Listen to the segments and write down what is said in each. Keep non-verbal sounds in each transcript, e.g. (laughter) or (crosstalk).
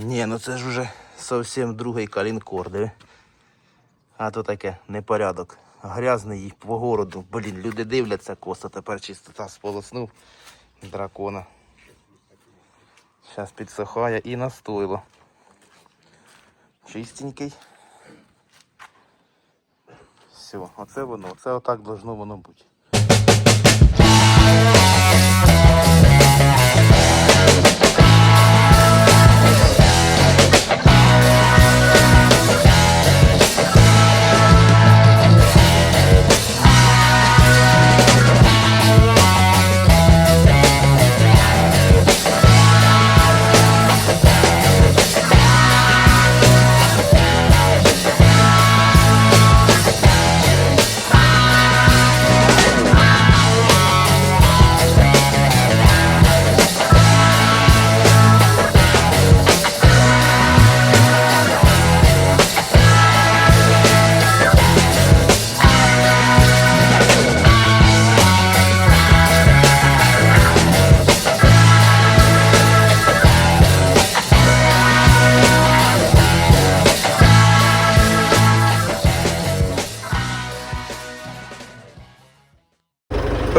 Ні, ну це ж уже зовсім другий калінкор, диви. А то таке непорядок. Грязний їх по городу. Блін, люди дивляться, коса тепер чистота сполоснув дракона. Зараз підсохає і настойло. Чистенький. Все, оце воно, це отак должно воно бути.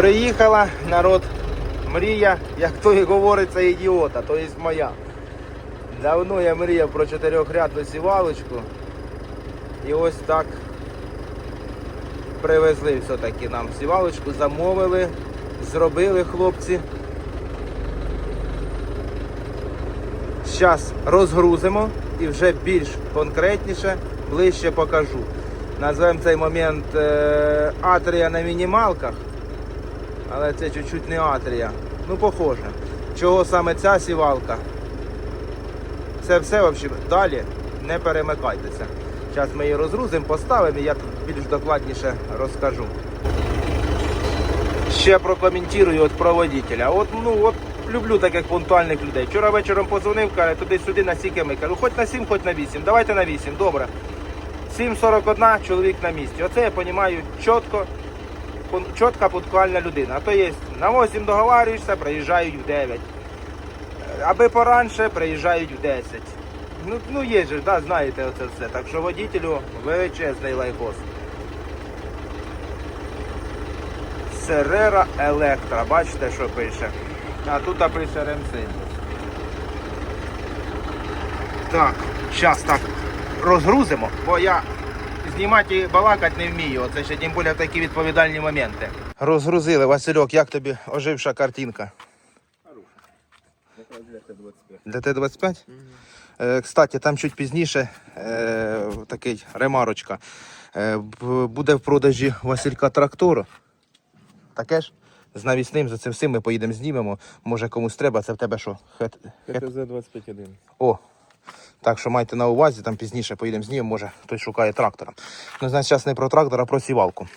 Приїхала народ мрія, як то і говориться, ідіота, то є моя. Давно я мріяв про чотирьохрядну сівалочку. І ось так привезли все-таки нам сівалочку, замовили, зробили хлопці. Зараз розгрузимо і вже більш конкретніше, ближче покажу. Назвемо цей момент е, Атрія на мінімалках. Але це чуть-чуть не атрія. Ну, похоже. Чого саме ця сівалка? Це все взагалі далі не перемикайтеся. Зараз ми її розгрузимо, поставимо і я тут більш докладніше розкажу. Ще прокоментую от про водителя. От, ну, от люблю таких пунктуальних людей. Вчора вечором позвонив, каже, туди-сюди на стільки ми. Кажу, хоч на 7, хоч на 8. Давайте на 8, добре. 7.41, чоловік на місці. Оце я розумію чітко, чітка пунктуальна людина. А то є на 8 договарюєшся, приїжджають в 9. Аби поранше, приїжджають в 10. Ну, ну є же, да, знаєте оце все. Так що водителю величезний лайкос. Серера Електра, бачите, що пише. А тут пише Ремсин. Так, зараз так розгрузимо, бо я знімати і балакати не вмію. Оце ще тим більше такі відповідальні моменти. Розгрузили, Васильок, як тобі оживша картинка? Для Т-25? Е, Кстати, там чуть пізніше е, такий ремарочка. Е, буде в продажі Василька трактору. Таке ж? З навісним, за цим всім ми поїдемо знімемо. Може комусь треба, це в тебе що? Хет... хет- КТЗ 25.1. О, так що майте на увазі, там пізніше поїдемо знімемо, може хтось шукає трактора. Ну, значить, зараз не про трактор, а про сівалку.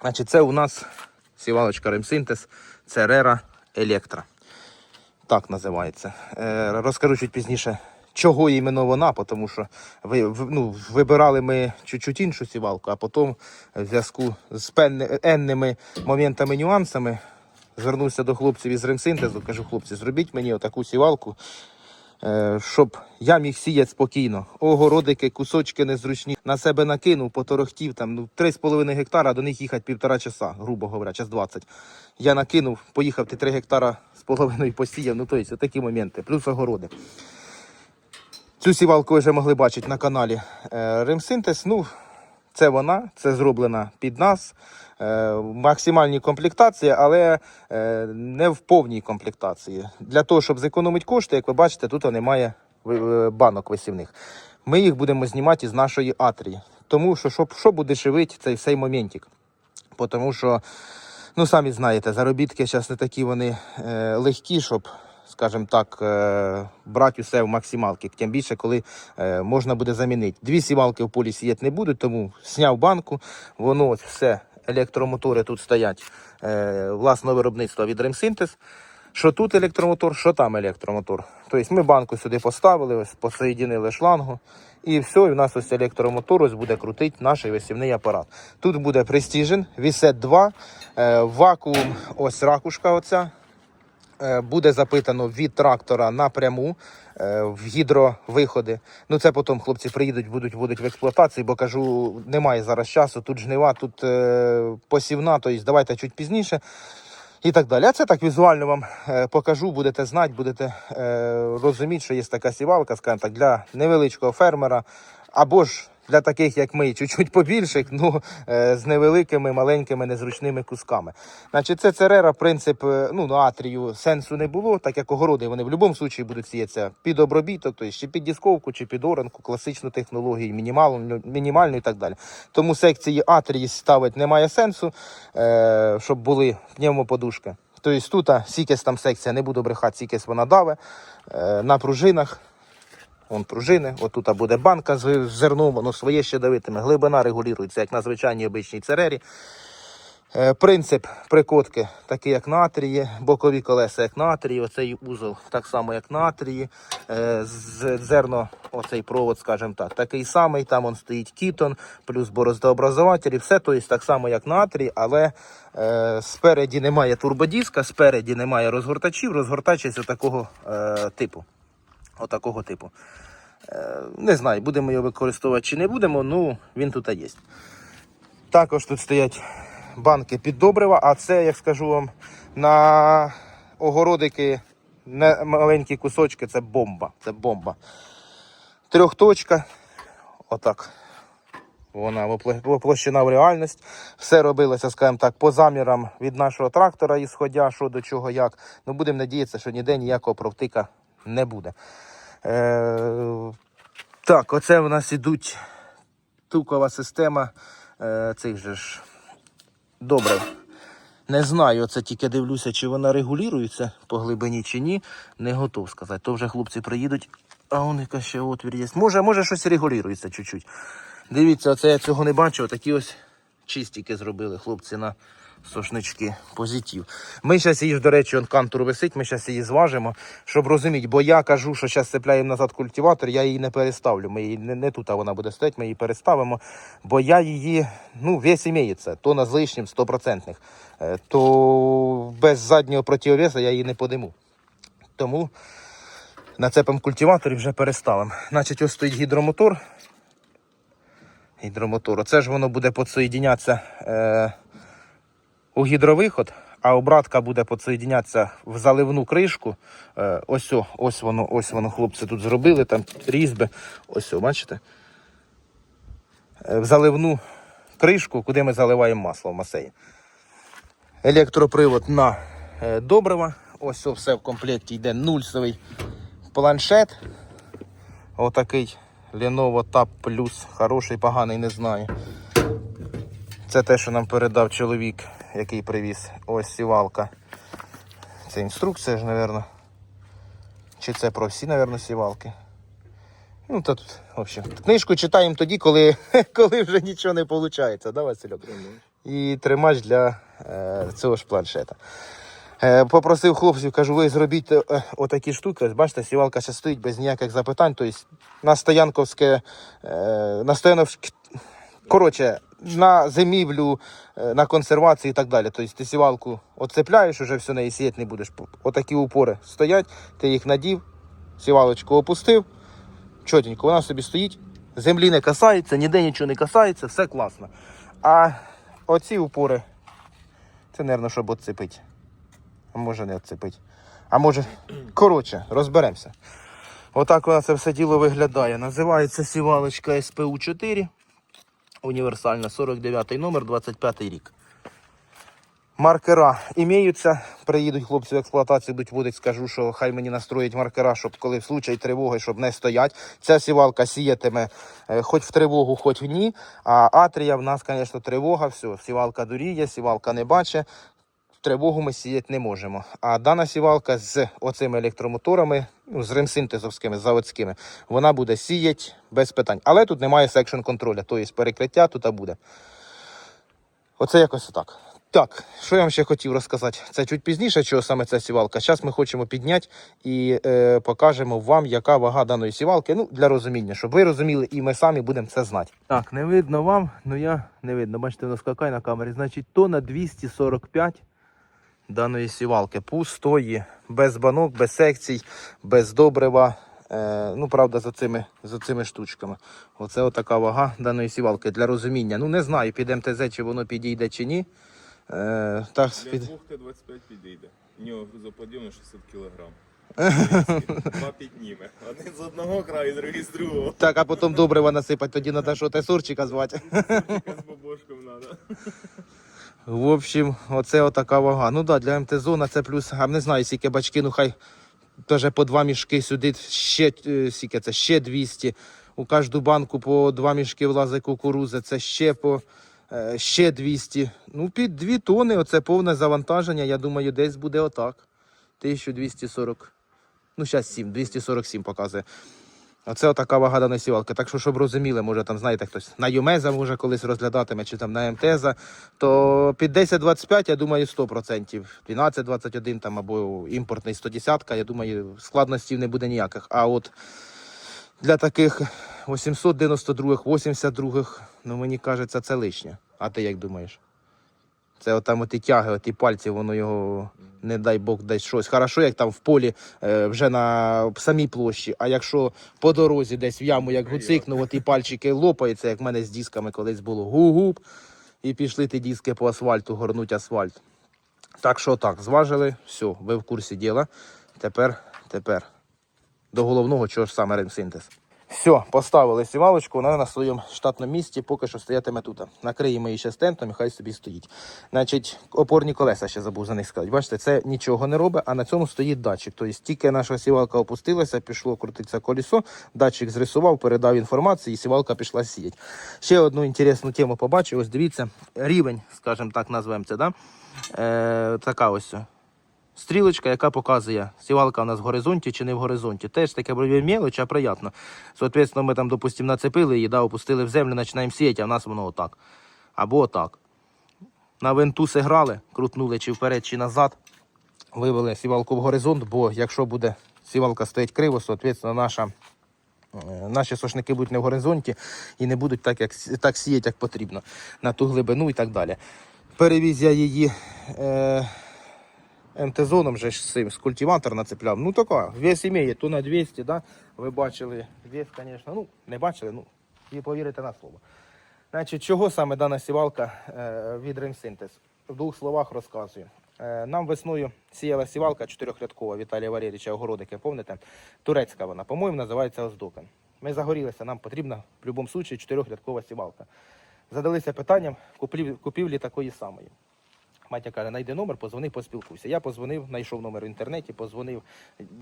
Значить, це у нас сівалочка Ремсинтез, це Рера Електра. Так називається. Е, розкажу чуть пізніше, чого іменно вона, тому що ви, ну, вибирали ми чуть-чуть іншу сівалку, а потім в зв'язку з енними моментами, нюансами звернувся до хлопців із Ремсинтезу, кажу, хлопці, зробіть мені отаку сівалку, щоб я міг сіяти спокійно. Огородики, кусочки незручні. На себе накинув, поторохтів там ну 3,5 гектара, до них їхати півтора часа, грубо говоря, час 20. Я накинув, поїхав ти 3 гектара з половиною посіяв. Ну тобто, такі моменти, плюс огороди. Цю сівалку ви вже могли бачити на каналі е, Ремсинтез. Ну, це вона, це зроблена під нас. Е, максимальні комплектації, але е, не в повній комплектації. Для того, щоб зекономити кошти, як ви бачите, тут немає е, банок висівних. Ми їх будемо знімати із нашої атрії. Тому що що, що буде шивити цей цей моментик? Тому що, ну самі знаєте, заробітки зараз не такі вони е, легкі, щоб, скажімо так, е, брати усе в максималки. Тим більше, коли е, можна буде замінити. Дві сівалки в полі сіяти не будуть, тому зняв банку, воно ось все, електромотори тут стоять е, власного виробництва від Ремсинтез. Що тут електромотор, що там електромотор. Тобто ми банку сюди поставили, ось посоєдинили шлангу, і все, і в нас ось електромотор ось буде крутити наш весівний апарат. Тут буде Precision, Вісет 2, е, вакуум, ось ракушка оця. Е, буде запитано від трактора напряму е, в гідровиходи. Ну це потім хлопці приїдуть, будуть вводити в експлуатацію, бо кажу, немає зараз часу, тут жнива, тут е, посівна, тобто давайте чуть пізніше. І так далі. А це так візуально вам покажу, будете знати, будете розуміти, що є така сівалка, скажімо так, для невеличкого фермера, або ж для таких, як ми, чуть-чуть побільших, ну е, з невеликими, маленькими, незручними кусками. Значить, це церера, принцип, е, ну, на атрію сенсу не було, так як огороди вони в будь-якому випадку будуть сіятися під обробіток, тобто чи під дісковку, чи під оранку, класичну технологію, мінімальну, мінімальну і так далі. Тому секції атрії ставити немає сенсу, е, щоб були пневмоподушки. Тобто тут сікес там секція, не буду брехати, сікес вона даве на пружинах. Вон пружини, отут буде банка з зерном, воно своє ще давитиме. Глибина регулюється, як на звичайній обичній церері. Е, Принцип прикотки такий, як на атрії, бокові колеса, як на атрії, оцей узол так само, як на атрії. Е, Зерно, оцей провод, скажімо так, такий самий. Там он стоїть кітон, плюс бороздообразователі. Все то так само, як на але е, спереді немає турбодіска, спереді немає розгортачів. Розгортач такого е, типу. Отакого типу. Е, не знаю, будемо його використовувати чи не будемо, ну він тут є. Також тут стоять банки під добрива, а це, як скажу вам, на огородики маленькі кусочки це бомба. Це бомба. Трьохточка. Отак. Вона вопло- воплощена в реальність. Все робилося, скажімо так, по замірам від нашого трактора, ісходя, що до чого, як. Ну, будемо надіятися, що ніде ніякого провтика не буде. Е, так, оце в нас ідуть тукова система е, цих же ж добре. Не знаю, це тільки дивлюся, чи вона регулюється по глибині чи ні. Не готов сказати. То вже хлопці приїдуть, а у них ще отвір є. Може, може щось регулюється чуть-чуть. Дивіться, оце я цього не бачив. Такі ось чистики зробили хлопці на сошнички позитив. Ми зараз її, до речі, он кантур висить, ми зараз її зважимо, щоб розуміти, бо я кажу, що зараз цепляємо назад культиватор, я її не переставлю. Ми її не, не тут а вона буде стояти, ми її переставимо, бо я її, ну, весь імеється, то на з лишнім 100%. Е, То без заднього противовеса я її не подиму. Тому нацепимо культиватор і вже переставимо. Значить, ось стоїть гідромотор. Гідромотор. Оце ж воно буде підсоєднятися е, у гідровиход, а обратка буде підсоєднятися в заливну кришку. Е, ось, ось воно, ось воно, хлопці тут зробили, там різьби. Ось, о, бачите? Е, в заливну кришку, куди ми заливаємо масло в масеї. Електропривод на е, добрива. Ось все в комплекті йде нульсовий планшет. Отакий Lenovo Tab Plus. Хороший, поганий, не знаю. Це те, що нам передав чоловік, який привіз. Ось сівалка. Це інструкція ж, мабуть. Чи це про всі, мабуть, сівалки. Ну, то тут, в общем, книжку читаємо тоді, коли, (laughs) коли вже нічого не виходить, да, Васильок? І тримач для е, цього ж планшета. Е, попросив хлопців, кажу, ви зробіть е, отакі штуки. Ось бачите, сівалка ще стоїть без ніяких запитань. Тобто на стоянковське, е, на стояновське, коротше, на зимівлю, е, на консервацію і так далі. Тобто ти сівалку оцепляєш, уже все неї сіяти не будеш. Отакі упори стоять, ти їх надів, сівалочку опустив, чотенько, вона собі стоїть, землі не касається, ніде нічого не касається, все класно. А оці упори, це, мабуть, щоб оцепити. А може не оцепить. А може, коротше, розберемося. Отак вона це все діло виглядає. Називається сівалочка СПУ-4. Універсальна 49 номер, 25 рік. Маркера імеються. Приїдуть хлопці в експлуатацію, будуть водить, скажу, що хай мені настроїть маркера, щоб коли в случай тривоги, щоб не стоять. Ця сівалка сіятиме е, хоч в тривогу, хоч в ні. А атрія в нас, звісно, тривога, все, сівалка дуріє, сівалка не бачить. Тривогу ми сіяти не можемо. А дана сівалка з оцими електромоторами, ну, з ремсинтезовськими, заводськими, вона буде сіяти без питань. Але тут немає секшн контроля, тобто перекриття тут буде. Оце якось так. Так, що я вам ще хотів розказати? Це чуть пізніше, чого саме ця сівалка. Зараз ми хочемо підняти і е, покажемо вам, яка вага даної сівалки. Ну, для розуміння, щоб ви розуміли, і ми самі будемо це знати. Так, не видно вам, ну я не видно. Бачите, воно скакає на камері. Значить, тонна 245 даної сівалки. Пустої, без банок, без секцій, без добрива. Е, ну, правда, за цими, за цими штучками. Оце отака вага даної сівалки для розуміння. Ну, не знаю, під МТЗ, чи воно підійде, чи ні. Е, так, Для під... 2 Т-25 підійде. У нього грузоподйомність 600 кг. Два підніме. Один з одного краю, другий з другого. так, а потім добрива насипати, тоді треба що тесурчика звати. Тільки з бабошком треба. В общем, оце отака вага. Ну так, да, для МТ-зона це плюс, а не знаю, скільки бачки, ну хай теж по два мішки сюди, ще, е, скільки це, ще 200. У кожну банку по два мішки влазить кукурузи, це ще по е, ще 200. Ну, під 2 тони, оце повне завантаження, я думаю, десь буде отак. 1240. Ну, зараз 7, 247 показує. Оце отака вага даної. Так що, щоб розуміли, може там, знаєте, хтось на Юмеза може колись розглядатиме, чи там на МТЗа, то під 10-25, я думаю, 100%. 12-21 там або імпортний 110, я думаю, складностей не буде ніяких. А от для таких 892-х, 82-х, ну мені кажеться, це лишнє. А ти як думаєш? Це отам оті тяги, оті пальці, воно його, не дай Бог, десь щось. Хорошо, як там в полі е, вже на самій площі. А якщо по дорозі десь в яму, як гуцикнув, оті пальчики лопаються, як в мене з дисками колись було гу-гуп, і пішли ті диски по асфальту, горнуть асфальт. Так що так, зважили, все, ви в курсі діла. Тепер, тепер до головного, чого ж саме ремсинтез. Все, поставили сівалочку, вона на своєму штатному місці поки що стоятиме тут. Накриємо її ще стентом і хай собі стоїть. Значить, опорні колеса ще забув за них сказати. Бачите, це нічого не робить, а на цьому стоїть датчик. Тобто тільки наша сівалка опустилася, пішло крутитися колесо, датчик зрисував, передав інформацію, і сівалка пішла сіяти. Ще одну інтересну тему побачив. Ось дивіться, рівень, скажімо так, назвемо це, да? е, така ось. Стрілочка, яка показує, сівалка у нас в горизонті чи не в горизонті. Теж таке брові мелочь, а приємно. Соответственно, ми там, допустимо, нацепили її, да, опустили в землю, починаємо сіяти, а в нас воно отак. Або отак. На вентуси грали, крутнули чи вперед, чи назад. Вивели сівалку в горизонт, бо якщо буде сівалка стоїть криво, соответственно, наша, е, наші сошники будуть не в горизонті і не будуть так, як, так сіяти, як потрібно, на ту глибину і так далі. Перевіз я її. Е, МТ-зоном же з цим, з культиватор нацепляв. Ну така, вес імеє, то на 200, да? ви бачили. Вес, звісно, ну, не бачили, ну, і повірите на слово. Значить, чого саме дана сівалка е, від Ремсинтез? В двох словах розказую. Е, нам весною сіяла сівалка чотирьохрядкова Віталія Валерійовича Огородики, пам'ятаєте? Турецька вона, по-моєму, називається Оздокен. Ми загорілися, нам потрібна в будь-якому випадку чотирьохрядкова сівалка. Задалися питанням купівлі такої самої. Матя каже, знайди номер, позвони, поспілкуйся. Я позвонив, знайшов номер в інтернеті, позвонив.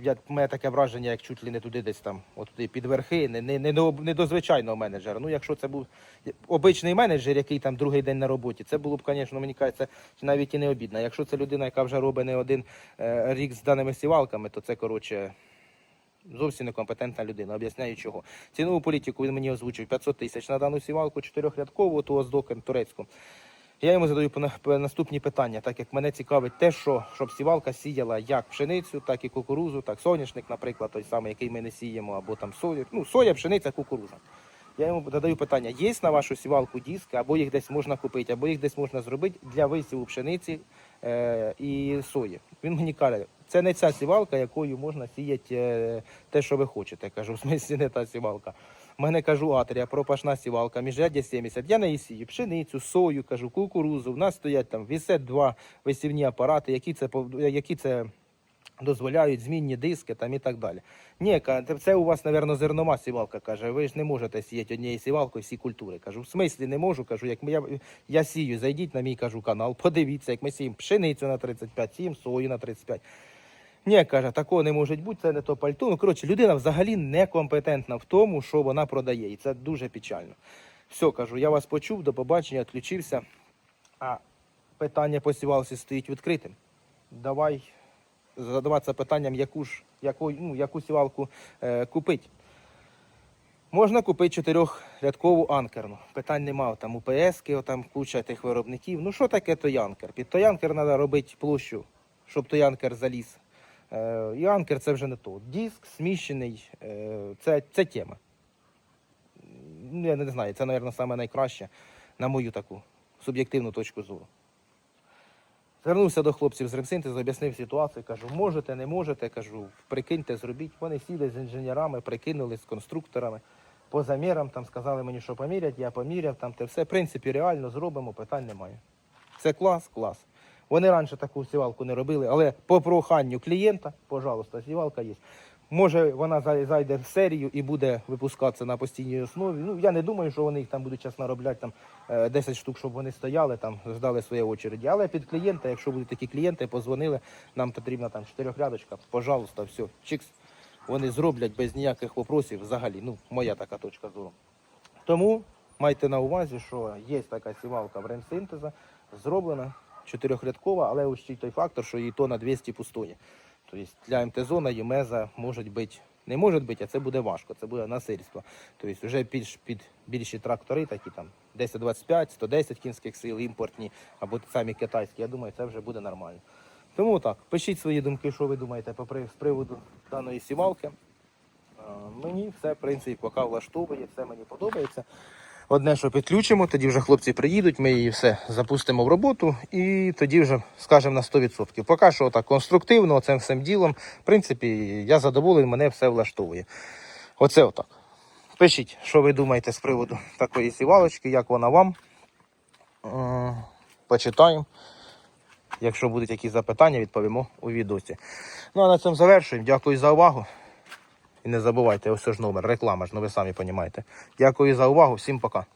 Я, у мене таке враження, як чуть ли не туди десь там, от під верхи, не, не, не, до, не до звичайного менеджера. Ну, якщо це був обичний менеджер, який там другий день на роботі, це було б, звісно, мені кажеться, навіть і не обідно. Якщо це людина, яка вже робить не один е, рік з даними сівалками, то це, коротше, зовсім некомпетентна людина. Об'ясняю чого. Цінову політику він мені озвучив 500 тисяч на дану сівалку, чотирьохрядкову, ту оздокен турецьку. Я йому задаю наступні питання, так як мене цікавить те, що щоб сівалка сіяла як пшеницю, так і кукурузу, так соняшник, наприклад, той самий, який ми не сіємо, або там сою. Ну, соя, пшениця, кукуруза. Я йому задаю питання: є на вашу сівалку диски, або їх десь можна купити, або їх десь можна зробити для висіву пшениці е, і сої. Він мені каже, це не ця сівалка, якою можна сіяти е, те, що ви хочете. Кажу, в смислі не та сівалка. У мене кажу, атрія, пропашна сівалка, міжряддя 70. Я на її сію пшеницю, сою, кажу, кукурузу. У нас стоять там вісет два висівні апарати, які це які це дозволяють змінні диски там і так далі. Ні, це у вас, напевно, зернова сівалка, каже. Ви ж не можете сіяти однією сівалкою всі культури. Кажу, в смислі не можу. Кажу, як ми- я, я сію, зайдіть на мій кажу канал, подивіться, як ми сіємо пшеницю на 35, сіємо сою на 35. Ні, каже, такого не може бути, це не то пальто. Ну, коротше, людина взагалі некомпетентна в тому, що вона продає. І це дуже печально. Все, кажу, я вас почув, до побачення, відключився. А питання по сівалці стоїть відкритим. Давай задаватися питанням, яку ж яку, ну, яку сівалку е, купити. Можна купити чотирьохрядкову анкерну. Питань нема. Там УПСки, там куча тих виробників. Ну що таке той анкер? Під той анкер треба робити площу, щоб той анкер заліз. Е, і анкер це вже не то. Диск сміщений, е, це, це тема. Ну, я не знаю, це, мабуть, саме найкраще, на мою таку суб'єктивну точку зору. Звернувся до хлопців з ремсинтезу, об'яснив ситуацію, кажу, можете, не можете, кажу, прикиньте, зробіть. Вони сіли з інженерами, прикинули з конструкторами. По замірам там сказали мені, що помірять, я поміряв, там те все. В принципі, реально зробимо, питань немає. Це клас, клас. Вони раніше таку сівалку не робили, але по проханню клієнта, пожалуйста, сівалка є. Може, вона зайде в серію і буде випускатися на постійній основі. Ну, я не думаю, що вони їх там будуть час наробляти там е, 10 штук, щоб вони стояли, там ждали своєї очереді. Але під клієнта, якщо будуть такі клієнти, позвонили, нам потрібна там чотирьохрядочка, пожалуйста, все, чикс. Вони зроблять без ніяких вопросів взагалі. Ну, моя така точка зору. Тому майте на увазі, що є така сівалка в ремсинтеза, зроблена чотирьохрядкова, але учтіть той фактор, що її тонна 200 пустої. Тобто для МТ-зона ємеза можуть бути, не може бути, а це буде важко, це буде насильство. Тобто вже більш під більші трактори, такі там 10-25, 110 кінських сил, імпортні або самі китайські, я думаю, це вже буде нормально. Тому так, пишіть свої думки, що ви думаєте з приводу даної сівалки. Мені все, в принципі, поки влаштовує, все мені подобається. Одне, що підключимо, тоді вже хлопці приїдуть, ми її все запустимо в роботу і тоді вже скажемо на 100%. Поки що так конструктивно, цим всім ділом. В принципі, я задоволений, мене все влаштовує. Оце отак. Пишіть, що ви думаєте з приводу такої сівалочки, як вона вам. Е, Почитаємо. Якщо будуть якісь запитання, відповімо у відосі. Ну а на цьому завершуємо. Дякую за увагу. І не забувайте, ось ж номер, реклама ж, ну ви самі розумієте. Дякую за увагу, всім пока.